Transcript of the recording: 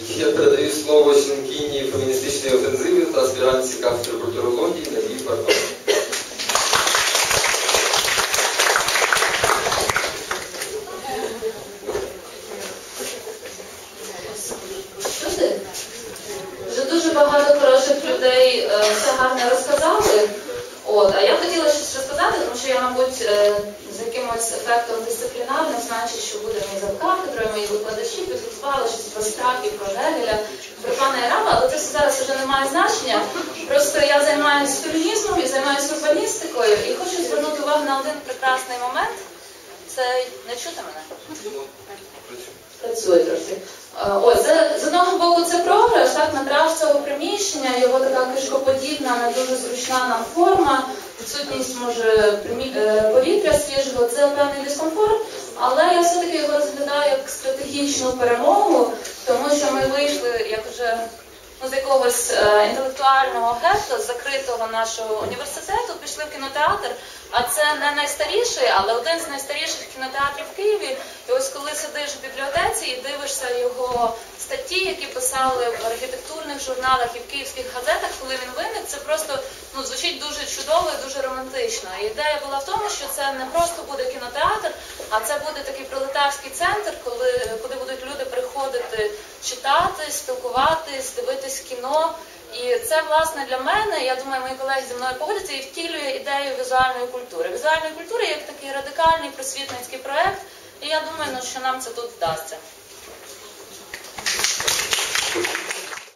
Я передаю слово членкині феміністичної офензиви та аспірантці кафедри культурології Надії. Чути? Вже дуже багато хороших людей е, все гарно розказали. А я хотіла щось розказати, тому що я, мабуть, е, з якимось ефектом дисциплінарним, значить, що буде мій завкафедрою, мої викладачі підготували щось про страхи, про Гегеля, про пана Ірама, але це зараз вже не має значення. Просто я займаюся фемінізмом і займаюся урбаністикою, і хочу звернути увагу на один прекрасний момент. Це не чути мене? Працює трохи. Ось, з, одного боку, це програш, так, метраж цього приміщення, його така кишкоподібна, не дуже зручна нам форма, відсутність може е, повітря свіжого, це певний дискомфорт, але я все-таки його розглядаю як стратегічну перемогу, тому що ми вийшли, як вже ну, з якогось е, інтелектуального гетто, закритого нашого університету, пішли в кінотеатр. А це не найстаріший, але один з найстаріших кінотеатрів в Києві. І ось коли сидиш в бібліотеці і дивишся його статті, які писали в архітектурних журналах і в київських газетах, коли він виник, це просто ну, звучить дуже чудово і дуже романтично. Ідея була в тому, що це не просто буде кінотеатр, а це буде такий пролетарський центр, коли, куди будуть люди приходити читати, спілкуватись, дивитись кіно. І це, власне, для мене, я думаю, мої колеги зі мною погодяться і втілює ідею візуальної культури. Візуальної культури як такий радикальний просвітницький проект, і я думаю, ну, що нам це тут вдасться.